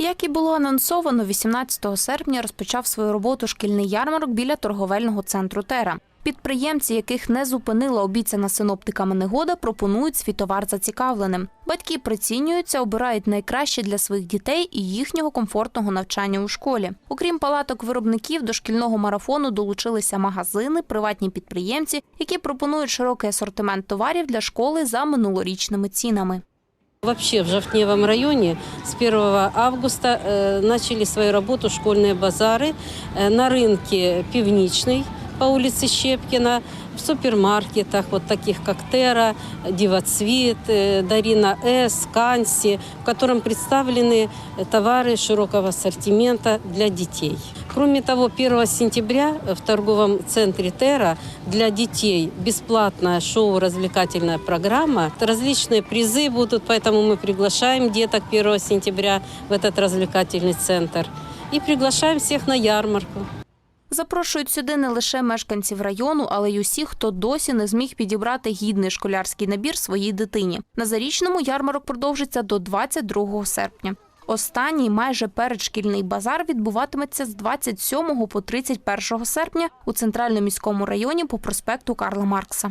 Як і було анонсовано, 18 серпня розпочав свою роботу шкільний ярмарок біля торговельного центру Тера. Підприємці, яких не зупинила обіцяна синоптиками негода, пропонують свій товар зацікавленим. Батьки прицінюються, обирають найкраще для своїх дітей і їхнього комфортного навчання у школі. Окрім палаток виробників, до шкільного марафону долучилися магазини, приватні підприємці, які пропонують широкий асортимент товарів для школи за минулорічними цінами. Вообще в Жовтневом районе с 1 августа э, начали свою работу школьные базары э, на рынке Пивничный По улице Щепкина, в супермаркетах, вот таких как Тера, Дивоцвет, э, Дарина С, Канси, в котором представлены товары широкого ассортимента для детей. Кроме того, 1 сентября в торговом центре Тера для детей бесплатная шоу-развлекательная программа. Различные призы будут, поэтому мы приглашаем деток 1 сентября в этот развлекательный центр. И приглашаем всех на ярмарку. Запрошують сюди не лише мешканців району, але й усіх, хто досі не зміг підібрати гідний школярський набір своїй дитині. На зарічному ярмарок продовжиться до 22 серпня. Останній майже передшкільний базар відбуватиметься з 27 по 31 серпня у центральному міському районі по проспекту Карла Маркса.